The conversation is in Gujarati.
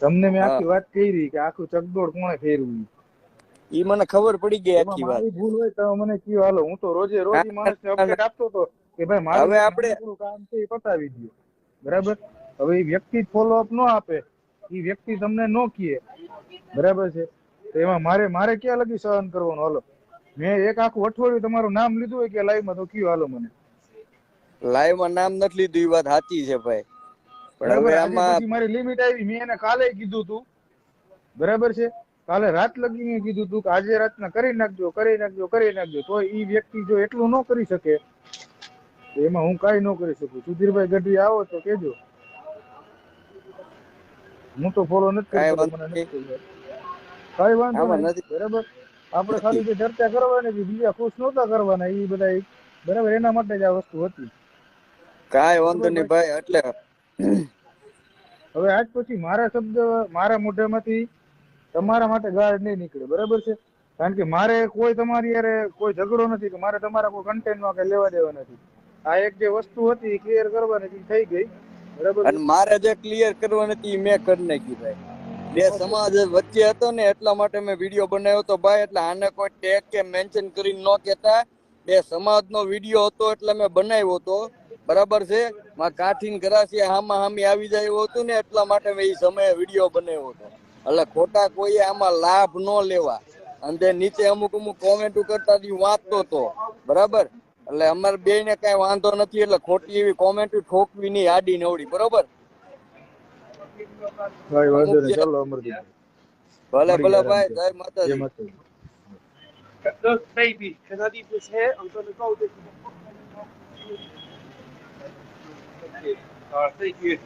તમને મેં આખી વાત કરી કે આખું ચકદોડ કોણે ફેરવ્યું ઈ? મને ખબર પડી ગઈ આખી વાત. ભૂલ હોય તો મને કયો હાલો હું તો રોજે રોજ માણસને અપડેટ આપતો હતો કે ભાઈ મારું હવે આપણે- કામ છે એ પતાવી દો બરાબર? હવે એ વ્યક્તિ ફોલો અપ ન આપે એ વ્યક્તિ તમને ન કહે. બરાબર છે? તો એમાં મારે મારે ક્યાં લગી સહન કરવાનું? હાલો. મેં એક આખું અઠવાડિયું તમારું નામ લીધું હોય કે લાઈવમાં તો કયું હાલો મને. લાઈવમાં નામ નથી લીધું એ વાત સાચી છે ભાઈ. બરાબર? આમાં મારી લિમિટ આવી. મેં એને કાલે કીધું તું. બરાબર છે? કાલે રાત લગી મેં કીધું તું કે આજે રાતના કરી નાખજો કરી નાખજો કરી નાખજો. તો ઈ વ્યક્તિ જો એટલું ન કરી શકે તો એમાં હું કાંઈ ન કરી શકું. સુધીરભાઈ ગઢવી આવો તો કેજો હું તો ફોલો નથી કાંઈ વાંધો મને નથી વાંધો નથી. બરાબર? આપણે ખાલી જે ચર્ચા કરવાની હતી બીજા ખુશ નહોતા કરવાના એ બધા બરાબર? એના માટે જ આ વસ્તુ હતી. કાંઈ વાંધો નહીં ભાઈ એટલે હવે આજ પછી મારા શબ્દ મારા મોઢામાંથી તમારા માટે ગાળ નહીં નીકળે. બરાબર છે? કારણ કે મારે કોઈ તમારી યારે કોઈ ઝઘડો નથી કે મારે તમારા કોઈ કન્ટેન્ટમાં કઈ લેવા દેવા નથી. આ એક જે વસ્તુ હતી ક્લિયર કરવાની હતી થઈ ગઈ. બરાબર અને મારે જે ક્લિયર કરવાની હતી મેં કરી નાખી ભાઈ. બે સમાજ વચ્ચે હતો ને એટલા માટે મેં વીડિયો બનાવ્યો તો ભાઈ એટલે આને કોઈ ટેગ કે મેન્શન કરીને ન કહેતા. બે સમાજનો વીડિયો હતો એટલે મેં બનાવ્યો હતો બરાબર છે? માં કાઠીન કરાસી હામાં હામી આવી જાય હતું ને એટલા માટે મેં એ સમયે વીડિયો બનાવ્યો હતો. એટલે ખોટા કોઈએ આમાં લાભ ન લેવા. અને નીચે અમુક અમુક કોમેન્ટો કરતા વાંચતો હતો બરાબર? એટલે અમારે બે ને કઈ વાંધો નથી એટલે ખોટી એવી કોમેન્ટ ઠોકવી નહીં આડી નવડી. બરોબર? ભલે ભલે ભાઈ. જય માતાજી. Look, baby, can I leave this here? I'm gonna go this. Okay. Alright, thank you.